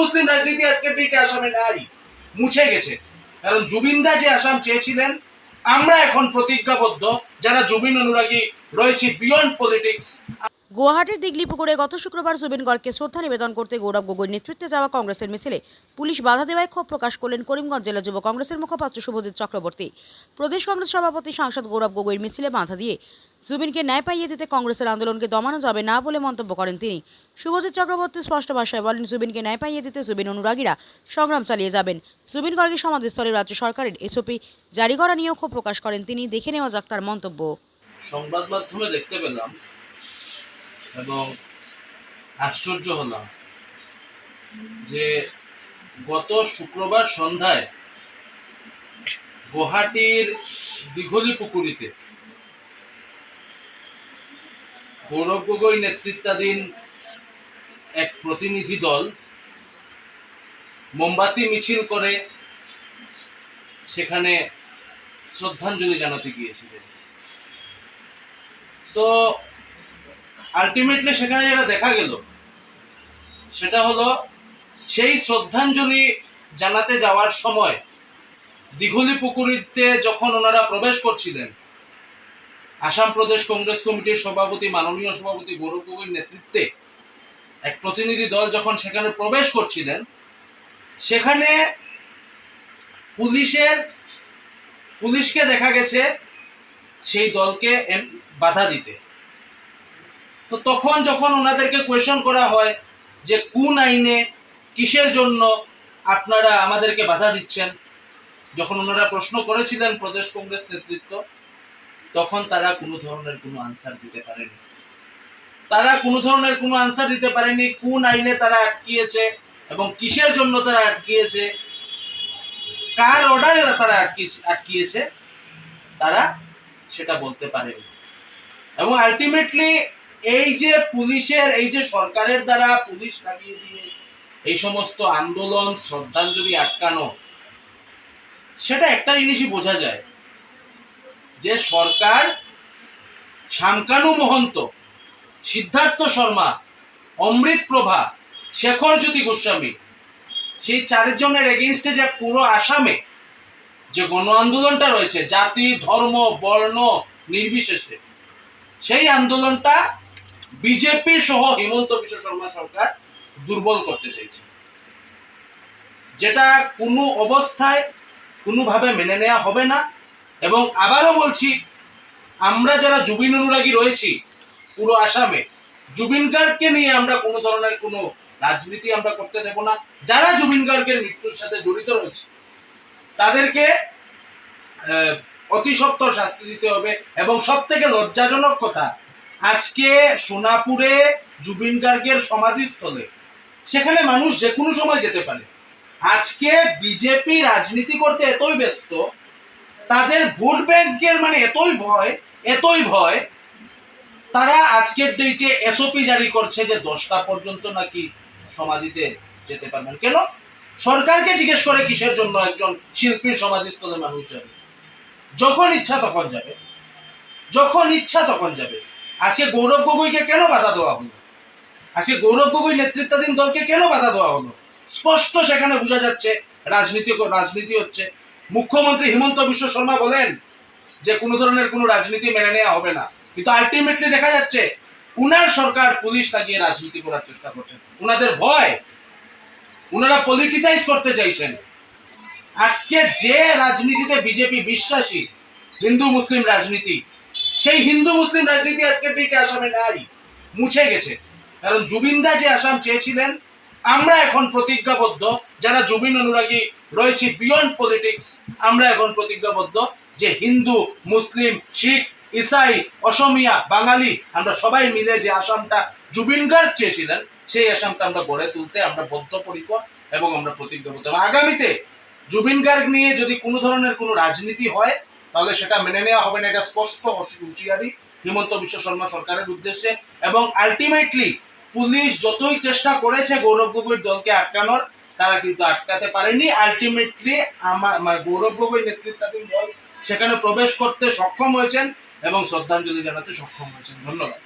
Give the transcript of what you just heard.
মুসলিম রাজনীতি আজকে ব্রিটে আসামে নাই, মুছে গেছে। কারণ জুবিনদা যে আসাম চেয়েছিলেন, আমরা এখন প্রতিজ্ঞাবদ্ধ, যারা জুবিন অনুরাগী রয়েছি বিয়ন্ড পলিটিক্স গুয়াহাটির দিগলিপুকুরে গত শুক্রবার জুবিন গর্গকে শ্রদ্ধা নিবেদন করতে গৌরব গগৈর নেতৃত্বে যাওয়া কংগ্রেসের মিছিলে পুলিশ বাধা দেওয়ায় ক্ষোভ প্রকাশ করলেন করিমগঞ্জ জেলা যুব কংগ্রেসের মুখপাত্র শুভজিৎ চক্রবর্তী। প্রদেশ কংগ্রেস সভাপতি সাংসদ গৌরব গগৈর মিছিলে বাধা দিয়ে জুবিনকে ন্যায় পাইয়ে দিতে কংগ্রেসের আন্দোলনকে দমানো যাবে না বলে মন্তব্য করেন তিনি। শুভজিৎ চক্রবর্তী স্পষ্ট ভাষায় বলেন, জুবিনকে ন্যায় পাইয়ে দিতে জুবিন অনুরাগীরা সংগ্রাম চালিয়ে যাবেন। জুবিন গর্গের সমাধিস্থলে রাজ্য সরকারের এসওপি জারি করা নিয়েও ক্ষোভ প্রকাশ করেন তিনি। দেখে নেওয়া যাক তার মন্তব্য। সংবাদ মাধ্যমে দেখতে পেলাম এবং আশ্চর্য হলাম যে গত শুক্রবার সন্ধ্যায় গুয়াহাটির দিঘলি পুকুরিতে গৌরব গগৈ নেতৃত্বাধীন এক প্রতিনিধি দল মোমবাতি মিছিল করে সেখানে শ্রদ্ধাঞ্জলি জানাতে গিয়েছিলেন। তো আলটিমেটলি সেখানে যেটা দেখা গেল, সেটা হলো সেই শ্রদ্ধাঞ্জলি জানাতে যাওয়ার সময় দিঘলি পুকুরিতে যখন ওনারা প্রবেশ করছিলেন, আসাম প্রদেশ কংগ্রেস কমিটির সভাপতি, মাননীয় সভাপতি গৌরব গগৈর নেতৃত্বে এক প্রতিনিধি দল যখন সেখানে প্রবেশ করছিলেন, সেখানে পুলিশের, পুলিশকে দেখা গেছে সেই দলকে বাধা দিতে। তো তখন যখন ওনাদেরকে কোয়েশন করা হয় যে কোন আইনে কিসের জন্য আপনারা আমাদেরকে বাধা দিচ্ছেন, যখন ওনারা প্রশ্ন করেছিলেন প্রদেশ কংগ্রেস নেতৃত্ব, তখন তারা কোনো ধরনের কোনো আনসার দিতে পারেনি। তারা কোনো ধরনের কোনো আনসার দিতে পারেনি কোন আইনে তারা আটকিয়েছে এবং কিসের জন্য তারা আটকিয়েছে, কার অর্ডারে তারা আটকিয়েছে আটকিয়েছে, তারা সেটা বলতে পারেনি। এবং আলটিমেটলি এই যে পুলিশের, এই যে সরকারের দ্বারা পুলিশ লাগিয়ে দিয়ে এই সমস্ত আন্দোলন, শ্রদ্ধাঞ্জলি আটকানো, সেটা একটা জিনিসই বোঝা যায় যে সরকার শামকানু মহন্ত, সিদ্ধার্থ শর্মা, অমৃত প্রভা শেখর জ্যোতি গোস্বামী, সেই চারজনের এগেনস্টে যে পুরো আসামে যে গণ আন্দোলনটা রয়েছে, জাতি, ধর্ম, বর্ণ নির্বিশেষে, সেই আন্দোলনটা বিজেপি সহ হিমন্ত বিশ্ব শর্মা সরকার দুর্বল করতে চাইছে। যেটা কোনো অবস্থায় কোনোভাবে মেনে নেওয়া হবে না। এবং আবারও বলছি আমরা যারা জুবিন অনুরাগী রয়েছি পুরো আসামে জুবিন গার্গকে নিয়ে আমরা কোনো ধরনের কোনো রাজনীতি আমরা করতে দেব না। যারা জুবিন গার্গের মৃত্যুর সাথে জড়িত রয়েছে তাদেরকে আহ, অতি সত্বর শাস্তি দিতে হবে। এবং সব থেকে লজ্জাজনক কথা আজকে সোনাপুরে জুবিন গার্গের সমাধিস্থলে। সেখানে মানুষ যে কোনো সময় যেতে পারে। আজকে বিজেপি রাজনীতি করতে এতই ব্যস্ত, তাদের ভোট ব্যাংকের মানে এতই ভয় এতই ভয়, তারা আজকের ডেটে এসওপি জারি করছে যে দশটা পর্যন্ত নাকি সমাধিতে যেতে পারবেন। কেন? সরকারকে জিজ্ঞেস করে কিসের জন্য একজন শিল্পীর সমাধিস্থলে মানুষ যাবে। যখন ইচ্ছা তখন যাবে। যখন ইচ্ছা তখন যাবে। আজকে গৌরব গগৈকে কেন বাধা দেওয়া হলো? আজকে গৌরব গগৈ নেতৃত্বাধীন দলকে কেন বাধা দেওয়া হলো? স্পষ্ট সেখানে বোঝা যাচ্ছে, রাজনীতি রাজনীতি হচ্ছে। মুখ্যমন্ত্রী হিমন্ত বিশ্ব শর্মা বলেন যে কোনো ধরনের কোনো রাজনীতি মেনে নেওয়া হবে না। কিন্তু আলটিমেটলি দেখা যাচ্ছে, উনার সরকার পুলিশ লাগিয়ে রাজনীতি করার চেষ্টা করছেন। উনাদের ভয়, উনারা পলিটিসাইজ করতে চাইছেন। আজকে যে রাজনীতিতে বিজেপি বিশ্বাসী, হিন্দু, মুসলিম রাজনীতি সেই হিন্দু মুসলিম রাজনীতি আজকের ডেটে আসামে নাই, মুছে গেছে। কারণ জুবিনদা যে আসাম চেয়েছিলেন, আমরা এখন প্রতিজ্ঞাবদ্ধ, যারা জুবিন অনুরাগী রয়েছি বিয়ন্ড পলিটিক্স আমরা এখন প্রতিজ্ঞাবদ্ধ যে হিন্দু, মুসলিম, শিখ, ইসাই, অসমিয়া, বাঙালি, আমরা সবাই মিলে যে আসামটা জুবিন গার্গ চেয়েছিলেন, সেই আসামটা আমরা গড়ে তুলতে আমরা বদ্ধপরিকর এবং আমরা প্রতিজ্ঞাবদ্ধ। আগামীতে জুবিন গার্গ নিয়ে যদি কোনো ধরনের কোনো রাজনীতি হয় তাহলে সেটা মেনে নেওয়া হবে না, এটা স্পষ্ট হুঁশিয়ারি হিমন্ত বিশ্ব শর্মা সরকারের উদ্দেশ্যে। এবং আলটিমেটলি পুলিশ যতই চেষ্টা করেছে গৌরব গগৈর দলকে আটকানোর, তারা কিন্তু আটকাতে পারেনি। আলটিমেটলি আমার মানে গৌরব গগৈ নেতৃত্বাধীন দল সেখানে প্রবেশ করতে সক্ষম হয়েছেন এবং শ্রদ্ধাঞ্জলি জানাতে সক্ষম হয়েছেন। ধন্যবাদ।